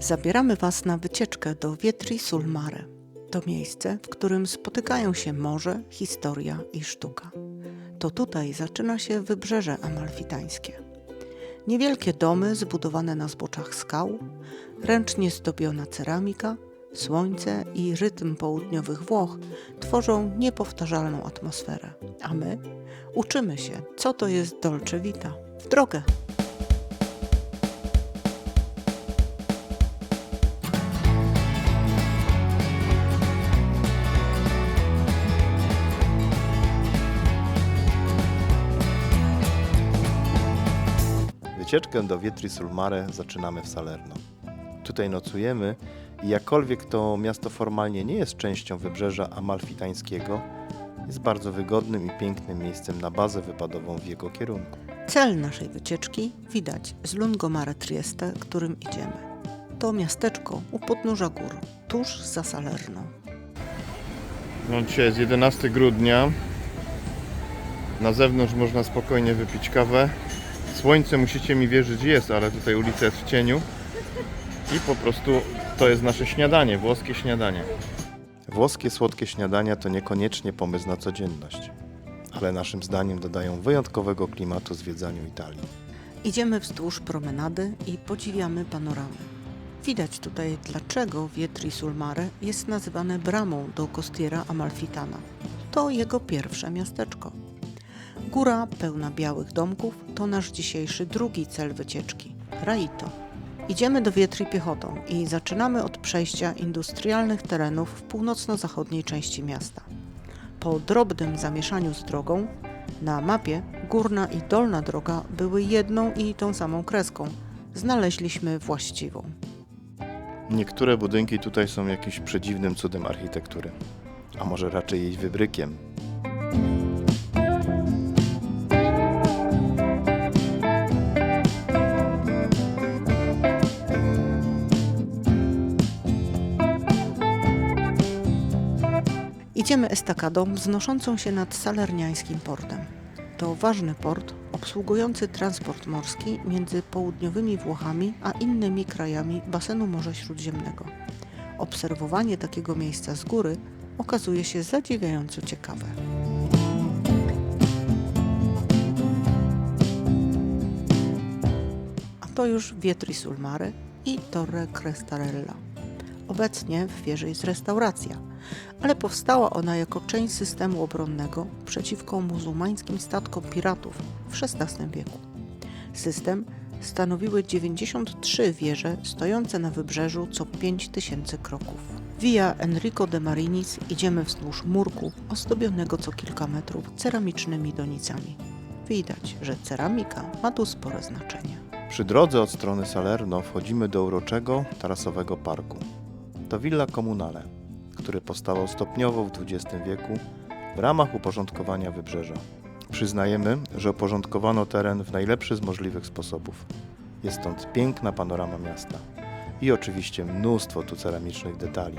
Zabieramy Was na wycieczkę do Vietri sul Mare. To miejsce, w którym spotykają się morze, historia i sztuka. To tutaj zaczyna się wybrzeże amalfitańskie. Niewielkie domy zbudowane na zboczach skał, ręcznie zdobiona ceramika, słońce i rytm południowych Włoch tworzą niepowtarzalną atmosferę. A my uczymy się, co to jest Dolce Vita. W drogę! Wycieczkę do Vietri sul Mare zaczynamy w Salerno. Tutaj nocujemy i jakkolwiek to miasto formalnie nie jest częścią wybrzeża amalfitańskiego, jest bardzo wygodnym i pięknym miejscem na bazę wypadową w jego kierunku. Cel naszej wycieczki widać z Lungomare Trieste, którym idziemy. To miasteczko u podnóża gór, tuż za Salerną. No, dzisiaj jest 11 grudnia. Na zewnątrz można spokojnie wypić kawę. Słońce, musicie mi wierzyć, jest, ale tutaj ulica jest w cieniu. I po prostu to jest nasze śniadanie, włoskie śniadanie. Włoskie słodkie śniadania to niekoniecznie pomysł na codzienność, ale naszym zdaniem dodają wyjątkowego klimatu zwiedzaniu Italii. Idziemy wzdłuż promenady i podziwiamy panoramy. Widać tutaj, dlaczego Vietri sul Mare jest nazywane bramą do Costiera Amalfitana. To jego pierwsze miasteczko. Góra pełna białych domków to nasz dzisiejszy drugi cel wycieczki Raito. Idziemy do Vietri piechotą i zaczynamy od przejścia industrialnych terenów w północno-zachodniej części miasta. Po drobnym zamieszaniu z drogą na mapie górna i dolna droga były jedną i tą samą kreską. Znaleźliśmy właściwą. Niektóre budynki tutaj są jakimś przedziwnym cudem architektury, a może raczej jej wybrykiem. Idziemy estakadą wznoszącą się nad salerniańskim portem. To ważny port obsługujący transport morski między południowymi Włochami a innymi krajami basenu Morza Śródziemnego. Obserwowanie takiego miejsca z góry okazuje się zadziwiająco ciekawe. A to już Vietri sul Mare i Torre Crestarella. Obecnie w wieży jest restauracja, ale powstała ona jako część systemu obronnego przeciwko muzułmańskim statkom piratów w XVI wieku. System stanowiły 93 wieże stojące na wybrzeżu co 5000 kroków. Via Enrico de Marinis idziemy wzdłuż murku ozdobionego co kilka metrów ceramicznymi donicami. Widać, że ceramika ma tu spore znaczenie. Przy drodze od strony Salerno wchodzimy do uroczego tarasowego parku. To Villa Comunale, który powstawał stopniowo w XX wieku w ramach uporządkowania wybrzeża. Przyznajemy, że uporządkowano teren w najlepszy z możliwych sposobów. Jest stąd piękna panorama miasta i oczywiście mnóstwo tu ceramicznych detali.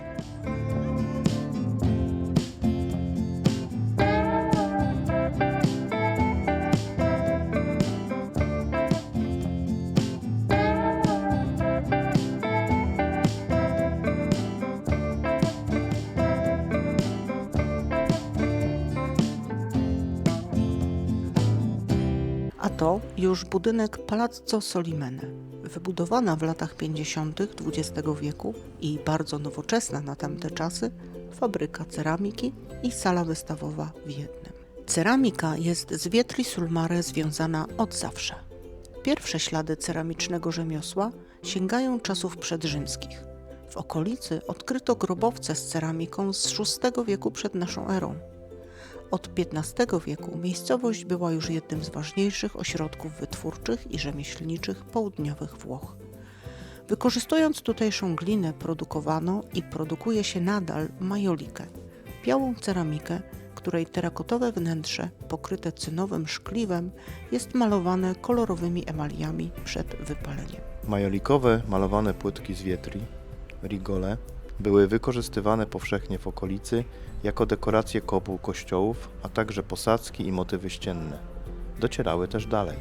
Już budynek Palazzo Solimene. Wybudowana w latach 50. XX wieku i bardzo nowoczesna na tamte czasy, fabryka ceramiki i sala wystawowa w jednym. Ceramika jest z Vietri sul Mare związana od zawsze. Pierwsze ślady ceramicznego rzemiosła sięgają czasów przedrzymskich. W okolicy odkryto grobowce z ceramiką z VI wieku przed naszą erą. Od XV wieku miejscowość była już jednym z ważniejszych ośrodków wytwórczych i rzemieślniczych południowych Włoch. Wykorzystując tutejszą glinę produkowano i produkuje się nadal majolikę, białą ceramikę, której terakotowe wnętrze pokryte cynowym szkliwem jest malowane kolorowymi emaliami przed wypaleniem. Majolikowe malowane płytki z wietri, rigole, były wykorzystywane powszechnie w okolicy jako dekoracje kopuł kościołów, a także posadzki i motywy ścienne. Docierały też dalej.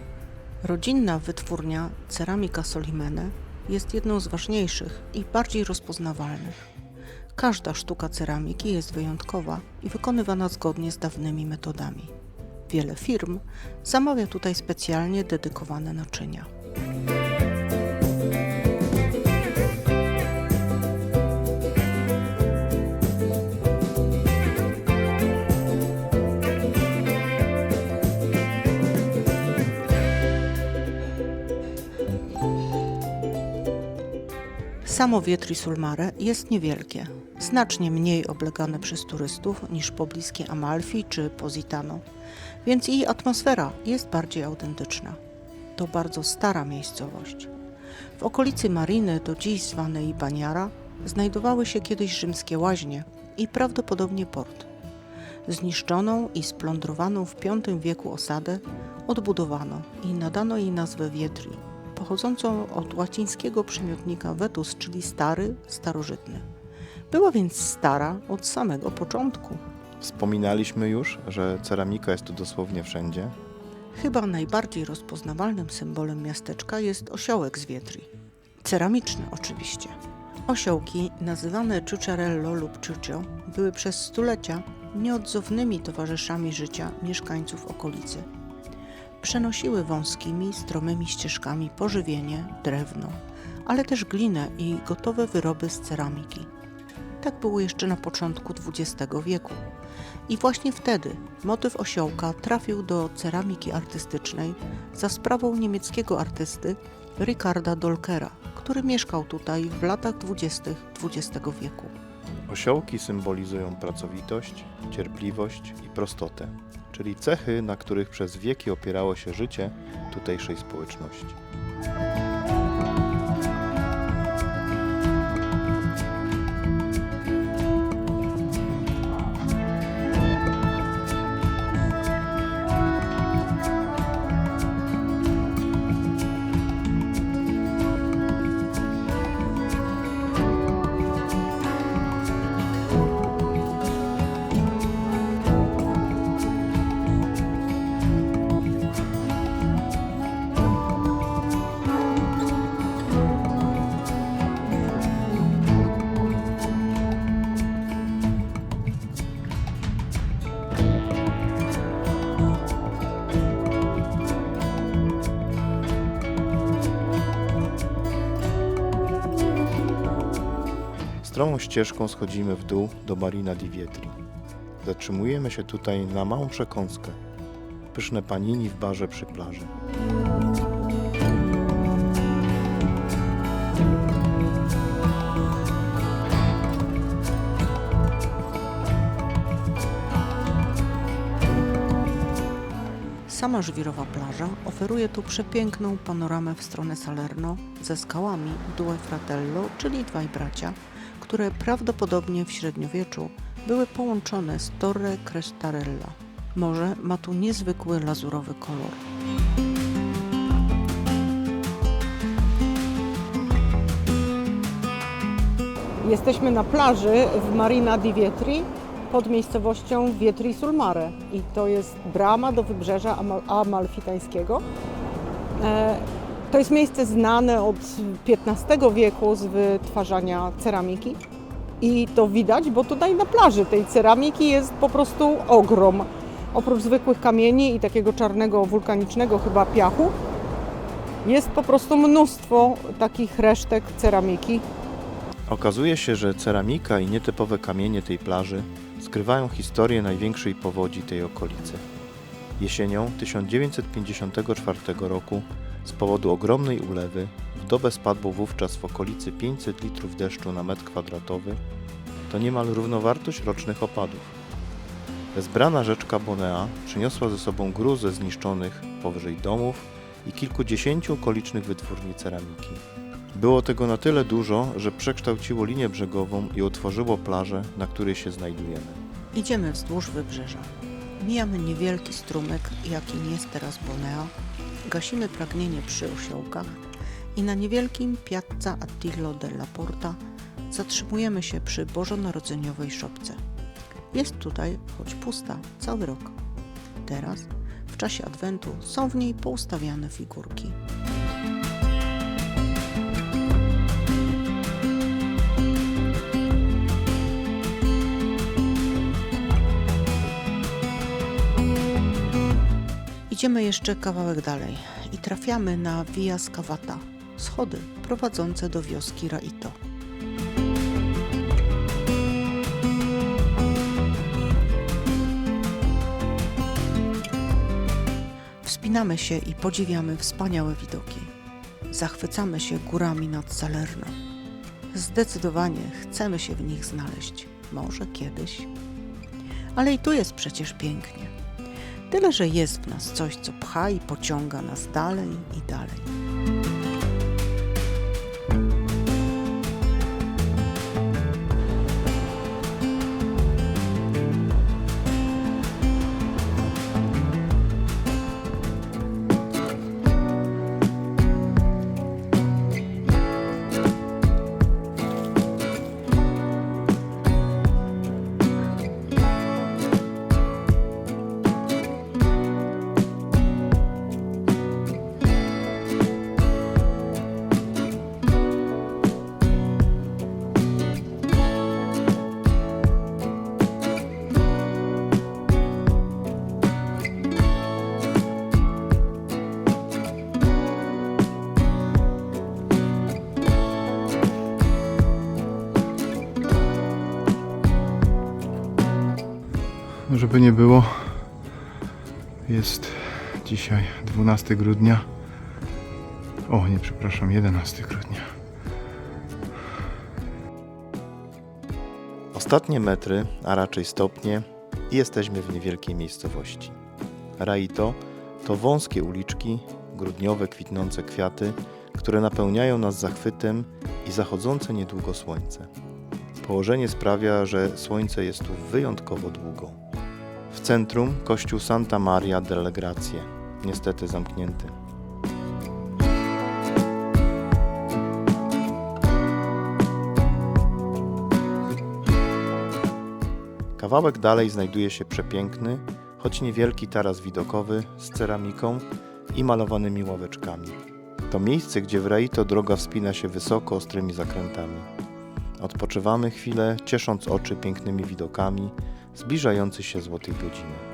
Rodzinna wytwórnia Ceramika Solimene jest jedną z ważniejszych i bardziej rozpoznawalnych. Każda sztuka ceramiki jest wyjątkowa i wykonywana zgodnie z dawnymi metodami. Wiele firm zamawia tutaj specjalnie dedykowane naczynia. Samo Vietri sul Mare jest niewielkie, znacznie mniej oblegane przez turystów niż pobliskie Amalfi czy Positano, więc jej atmosfera jest bardziej autentyczna. To bardzo stara miejscowość. W okolicy mariny, do dziś zwanej Baniara, znajdowały się kiedyś rzymskie łaźnie i prawdopodobnie port. Zniszczoną i splądrowaną w V wieku osadę odbudowano i nadano jej nazwę Vietri, pochodzącą od łacińskiego przymiotnika vetus, czyli stary, starożytny. Była więc stara od samego początku. Wspominaliśmy już, że ceramika jest tu dosłownie wszędzie. Chyba najbardziej rozpoznawalnym symbolem miasteczka jest osiołek z Vietri. Ceramiczny oczywiście. Osiołki, nazywane ciucciarello lub ciuccio, były przez stulecia nieodzownymi towarzyszami życia mieszkańców okolicy. Przenosiły wąskimi, stromymi ścieżkami pożywienie, drewno, ale też glinę i gotowe wyroby z ceramiki. Tak było jeszcze na początku XX wieku. I właśnie wtedy motyw osiołka trafił do ceramiki artystycznej za sprawą niemieckiego artysty Ricarda Dolkera, który mieszkał tutaj w latach dwudziestych XX wieku. Osiołki symbolizują pracowitość, cierpliwość i prostotę, czyli cechy, na których przez wieki opierało się życie tutejszej społeczności. Stromą ścieżką schodzimy w dół do Marina di Vietri. Zatrzymujemy się tutaj na małą przekąskę. Pyszne panini w barze przy plaży. Sama żwirowa plaża oferuje tu przepiękną panoramę w stronę Salerno ze skałami Due Fratello, czyli dwaj bracia, które prawdopodobnie w średniowieczu były połączone z Torre Crestarella. Morze ma tu niezwykły lazurowy kolor. Jesteśmy na plaży w Marina di Vietri pod miejscowością Vietri sul Mare i to jest brama do wybrzeża Amal- amalfitańskiego. E, To jest miejsce znane od XV wieku z wytwarzania ceramiki i to widać, bo tutaj na plaży tej ceramiki jest po prostu ogrom. Oprócz zwykłych kamieni i takiego czarnego wulkanicznego chyba piachu, jest po prostu mnóstwo takich resztek ceramiki. Okazuje się, że ceramika i nietypowe kamienie tej plaży skrywają historię największej powodzi tej okolicy. Jesienią 1954 roku z powodu ogromnej ulewy w dobę spadło wówczas w okolicy 500 litrów deszczu na metr kwadratowy, to niemal równowartość rocznych opadów. Bezbrana rzeczka Bonea przyniosła ze sobą gruzę zniszczonych powyżej domów i kilkudziesięciu okolicznych wytwórni ceramiki. Było tego na tyle dużo, że przekształciło linię brzegową i utworzyło plażę, na której się znajdujemy. Idziemy wzdłuż wybrzeża. Mijamy niewielki strumyk, jakim jest teraz Bonea, gasimy pragnienie przy osiołkach i na niewielkim Piazza Attillo della Porta zatrzymujemy się przy bożonarodzeniowej szopce. Jest tutaj, choć pusta, cały rok. Teraz, w czasie Adwentu, są w niej poustawiane figurki. Idziemy jeszcze kawałek dalej i trafiamy na Via Scavata, schody prowadzące do wioski Raito. Wspinamy się i podziwiamy wspaniałe widoki. Zachwycamy się górami nad Salerno. Zdecydowanie chcemy się w nich znaleźć. Może kiedyś. Ale i tu jest przecież pięknie. Tyle, że jest w nas coś, co pcha i pociąga nas dalej i dalej. Żeby nie było, jest dzisiaj 12 grudnia. O, nie, przepraszam, 11 grudnia. Ostatnie metry, a raczej stopnie, i jesteśmy w niewielkiej miejscowości. Raito to wąskie uliczki, grudniowe kwitnące kwiaty, które napełniają nas zachwytem i zachodzące niedługo słońce. Położenie sprawia, że słońce jest tu wyjątkowo długo. W centrum kościół Santa Maria delle Grazie, niestety zamknięty. Kawałek dalej znajduje się przepiękny, choć niewielki taras widokowy z ceramiką i malowanymi ławeczkami. To miejsce, gdzie w Raito droga wspina się wysoko ostrymi zakrętami. Odpoczywamy chwilę, ciesząc oczy pięknymi widokami zbliżającej się złotej godziny.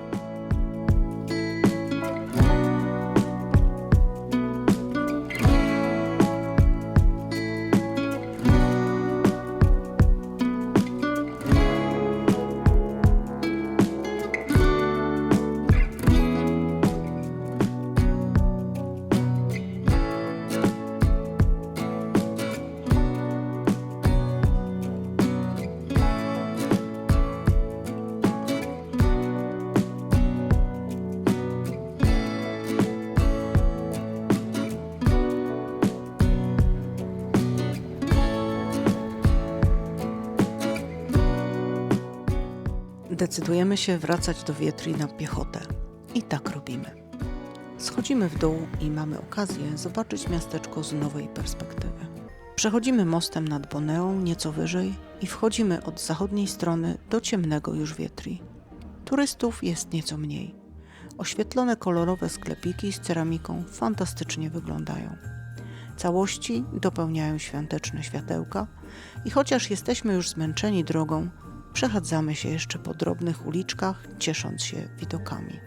Decydujemy się wracać do Wietri na piechotę. I tak robimy. Schodzimy w dół i mamy okazję zobaczyć miasteczko z nowej perspektywy. Przechodzimy mostem nad Boneą nieco wyżej i wchodzimy od zachodniej strony do ciemnego już Wietri. Turystów jest nieco mniej. Oświetlone kolorowe sklepiki z ceramiką fantastycznie wyglądają. Całości dopełniają świąteczne światełka i chociaż jesteśmy już zmęczeni drogą, przechadzamy się jeszcze po drobnych uliczkach, ciesząc się widokami.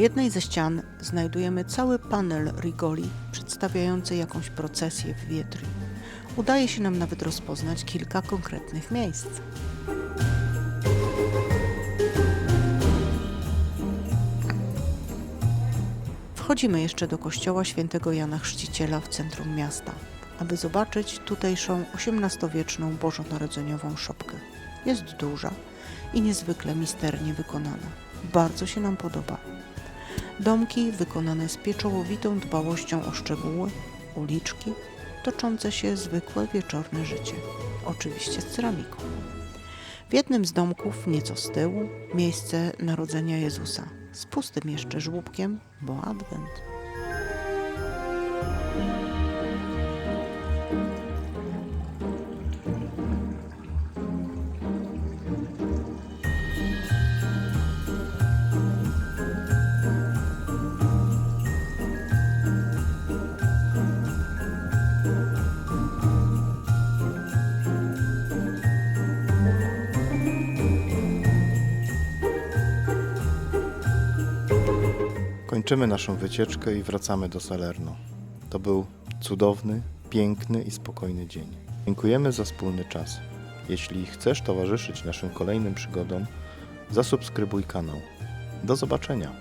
Jednej ze ścian znajdujemy cały panel Rigoli przedstawiający jakąś procesję w Wietri. Udaje się nam nawet rozpoznać kilka konkretnych miejsc. Wchodzimy jeszcze do kościoła świętego Jana Chrzciciela w centrum miasta, aby zobaczyć tutejszą XVIII-wieczną bożonarodzeniową szopkę. Jest duża i niezwykle misternie wykonana. Bardzo się nam podoba. Domki wykonane z pieczołowitą dbałością o szczegóły, uliczki, toczące się zwykłe wieczorne życie, oczywiście z ceramiką. W jednym z domków, nieco z tyłu, miejsce narodzenia Jezusa, z pustym jeszcze żłóbkiem, bo adwent. Kończymy naszą wycieczkę i wracamy do Salerno. To był cudowny, piękny i spokojny dzień. Dziękujemy za wspólny czas. Jeśli chcesz towarzyszyć naszym kolejnym przygodom, zasubskrybuj kanał. Do zobaczenia.